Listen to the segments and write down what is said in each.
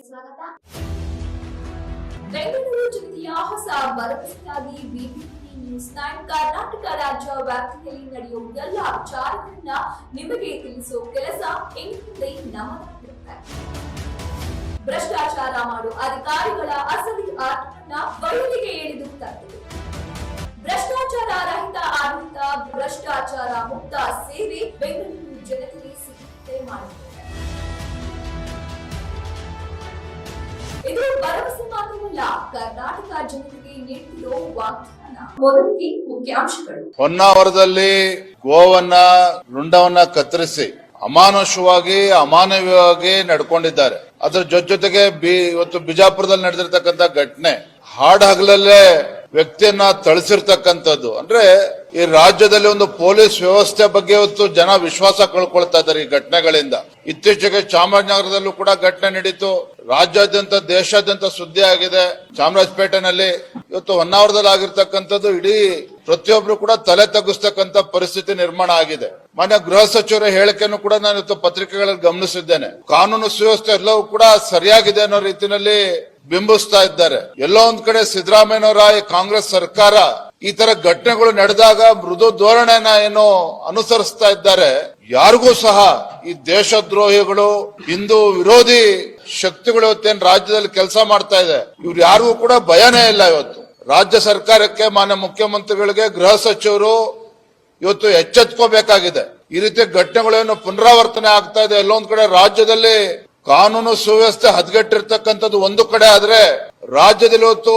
ಸ್ವಾಗತ. ಬೆಂಗಳೂರು ಜಿಲ್ಲೆಯ ಹೊಸ ಭರವಸೆಯಾಗಿ ಬಿಬಿಎಂಪಿ ನ್ಯೂಸ್ ನೈನ್ ಕರ್ನಾಟಕ ರಾಜ್ಯ ವ್ಯಾಪ್ತಿಯಲ್ಲಿ ನಡೆಯುವ ಎಲ್ಲ ವಿಚಾರಗಳನ್ನ ನಿಮಗೆ ತಿಳಿಸುವ ಕೆಲಸ ಎಂದೇ ನಮ್ಮದಾಗಿರುತ್ತೆ ಭ್ರಷ್ಟಾಚಾರ ಮಾಡುವ ಅಧಿಕಾರಿಗಳ ಅಸಲಿ ಆಟವನ್ನ ಬಯಲಿಗೆ ಎಳೆದು ತರುತ್ತದೆ ಭ್ರಷ್ಟಾಚಾರ ರಹಿತ ಆಡಳಿತ, ಭ್ರಷ್ಟಾಚಾರ ಮುಕ್ತ ಸೇವೆ ಬೆಂಗಳೂರು ಜನತೆಗೆ ಸಿಗುತ್ತೆ ಮಾಡುತ್ತದೆ ಇದು ಭರವಸೆ ಮಾತ್ರವಲ್ಲ, ಕರ್ನಾಟಕ ಜನತೆಗೆ ನೀಡಿರೋ ವಾಗ್ದಾನ. ಮೊದಲಿಗೆ ಮುಖ್ಯಾಂಶಗಳು. ಹೊನ್ನಾವರದಲ್ಲಿ ಗೋವನ್ನ, ರುಂಡವನ್ನ ಕತ್ತರಿಸಿ ಅಮಾನುಷವಾಗಿ, ಅಮಾನವೀಯವಾಗಿ ನಡ್ಕೊಂಡಿದ್ದಾರೆ. ಅದ್ರ ಜೊತೆ ಜೊತೆಗೆ ಬಿ, ಇವತ್ತು ಬಿಜಾಪುರದಲ್ಲಿ ನಡೆದಿರ್ತಕ್ಕಂಥ ಘಟನೆ ಹಾಡ್ ಹಗಲಲ್ಲೇ ವ್ಯಕ್ತಿಯನ್ನ ತಳಿಸಿರ್ತಕ್ಕಂಥದ್ದು ಅಂದ್ರೆ ಈ ರಾಜ್ಯದಲ್ಲಿ ಒಂದು ಪೊಲೀಸ್ ವ್ಯವಸ್ಥೆ ಬಗ್ಗೆ ಇವತ್ತು ಜನ ವಿಶ್ವಾಸ ಕಳ್ಕೊಳ್ತಾ ಇದ್ದಾರೆ ಈ ಘಟನೆಗಳಿಂದ. ಇತ್ತೀಚೆಗೆ ಚಾಮರಾಜನಗರದಲ್ಲೂ ಕೂಡ ಘಟನೆ ನಡೀತು. ರಾಜ್ಯಾದ್ಯಂತ, ದೇಶಾದ್ಯಂತ ಸುದ್ದಿ ಆಗಿದೆ. ಚಾಮರಾಜಪೇಟೆನಲ್ಲಿ ಇವತ್ತು ಹೊನ್ನಾವರದಲ್ಲಿ ಆಗಿರ್ತಕ್ಕಂಥದ್ದು ಇಡೀ ಪ್ರತಿಯೊಬ್ರು ಕೂಡ ತಲೆ ತಗ್ಗಿಸ್ತಕ್ಕಂಥ ಪರಿಸ್ಥಿತಿ ನಿರ್ಮಾಣ ಆಗಿದೆ. ಮಾನ್ಯ ಗೃಹ ಸಚಿವರ ಹೇಳಿಕೆಯನ್ನು ಕೂಡ ನಾನು ಇವತ್ತು ಪತ್ರಿಕೆಗಳಲ್ಲಿ ಗಮನಿಸಿದ್ದೇನೆ. ಕಾನೂನು ಸುವ್ಯವಸ್ಥೆ ಎಲ್ಲವೂ ಕೂಡ ಸರಿಯಾಗಿದೆ ಅನ್ನೋ ರೀತಿಯಲ್ಲಿ ಬಿಂಬಿಸ್ತಾ ಇದ್ದಾರೆ. ಎಲ್ಲೋ ಒಂದ್ ಕಡೆ ಸಿದ್ದರಾಮಯ್ಯನವರ ಕಾಂಗ್ರೆಸ್ ಸರ್ಕಾರ ಈ ತರ ಘಟನೆಗಳು ನಡೆದಾಗ ಮೃದು ಧೋರಣೆನ ಏನು ಅನುಸರಿಸ್ತಾ ಇದ್ದಾರೆ. ಯಾರಿಗೂ ಸಹ ಈ ದೇಶದ್ರೋಹಿಗಳು, ಹಿಂದೂ ವಿರೋಧಿ ಶಕ್ತಿಗಳು ಇವತ್ತೇನು ರಾಜ್ಯದಲ್ಲಿ ಕೆಲಸ ಮಾಡ್ತಾ ಇದೆ, ಇವ್ರು ಯಾರಿಗೂ ಕೂಡ ಭಯನೇ ಇಲ್ಲ ಇವತ್ತು. ರಾಜ್ಯ ಸರ್ಕಾರಕ್ಕೆ ಮಾನ್ಯ ಮುಖ್ಯಮಂತ್ರಿಗಳಿಗೆ ಗೃಹ ಸಚಿವರು ಇವತ್ತು ಎಚ್ಚೆತ್ಕೋಬೇಕಾಗಿದೆ. ಈ ರೀತಿ ಘಟನೆಗಳೇನು ಪುನರಾವರ್ತನೆ ಆಗ್ತಾ ಇದೆ. ಎಲ್ಲೊಂದ್ ಕಡೆ ರಾಜ್ಯದಲ್ಲಿ ಕಾನೂನು ಸುವ್ಯವಸ್ಥೆ ಹದಗೆಟ್ಟಿರ್ತಕ್ಕಂಥದ್ದು ಒಂದು ಕಡೆ ಆದ್ರೆ ರಾಜ್ಯದಲ್ಲಿ ಇವತ್ತು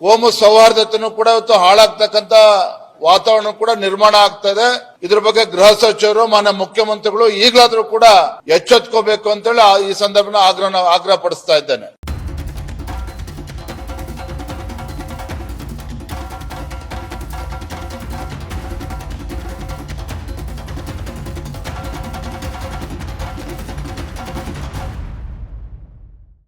ಕೋಮು ಸೌಹಾರ್ದತೆನೂ ಕೂಡ ಇವತ್ತು ಹಾಳಾಗ್ತಕ್ಕಂತ ವಾತಾವರಣ ಕೂಡ ನಿರ್ಮಾಣ ಆಗ್ತಾ ಇದೆ ಇದ್ರ ಬಗ್ಗೆ ಗೃಹ ಸಚಿವರು, ಮಾನ್ಯ ಮುಖ್ಯಮಂತ್ರಿಗಳು ಈಗಲಾದ್ರೂ ಕೂಡ ಎಚ್ಚೆತ್ಕೋಬೇಕು ಅಂತೇಳಿ ಈ ಸಂದರ್ಭನ ಆಗ್ರಹ ಆಗ್ರಹ ಪಡಿಸ್ತಾ ಇದ್ದೇನೆ.